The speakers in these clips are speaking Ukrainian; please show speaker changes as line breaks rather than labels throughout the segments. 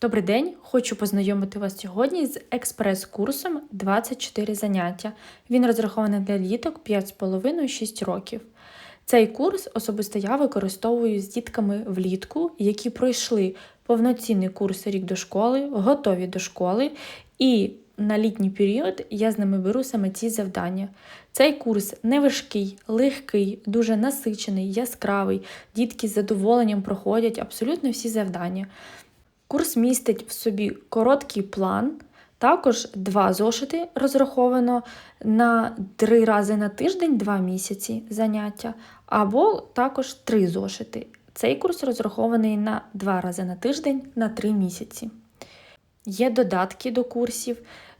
Добрий день! Хочу познайомити вас сьогодні з експрес-курсом 24 заняття. Він розрахований для діток 5,5-6 років. Цей курс особисто я використовую з дітками влітку, які пройшли повноцінний курс рік до школи, готові до школи, і на літній період я з ними беру саме ці завдання. Цей курс не важкий, легкий, дуже насичений, яскравий. Дітки з задоволенням проходять абсолютно всі завдання. Курс містить в собі короткий план, також два зошити розраховано на три рази на тиждень, два місяці заняття, або також три зошити. Цей курс розрахований на два рази на тиждень на три місяці. Є додатки до курсів,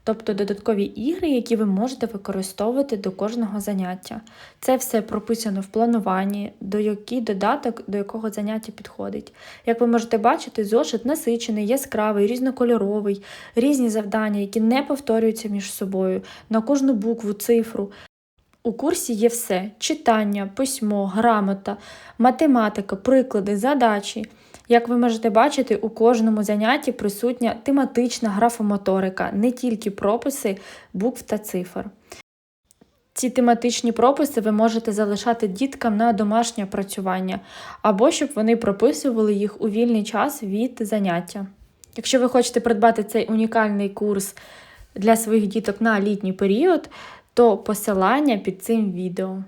тобто додаткові ігри, які ви можете використовувати до кожного заняття. Це все прописано в плануванні, до який додаток до якого заняття підходить. Як ви можете бачити, зошит насичений, яскравий, різнокольоровий, різні завдання, які не повторюються між собою, на кожну букву, цифру. У курсі є все: читання, письмо, грамота, математика, приклади, задачі. Як ви можете бачити, у кожному занятті присутня тематична графомоторика, не тільки прописи букв та цифр. Ці тематичні прописи ви можете залишати діткам на домашнє працювання, або щоб вони прописували їх у вільний час від заняття. Якщо ви хочете придбати цей унікальний курс для своїх діток на літній період, то посилання під цим відео.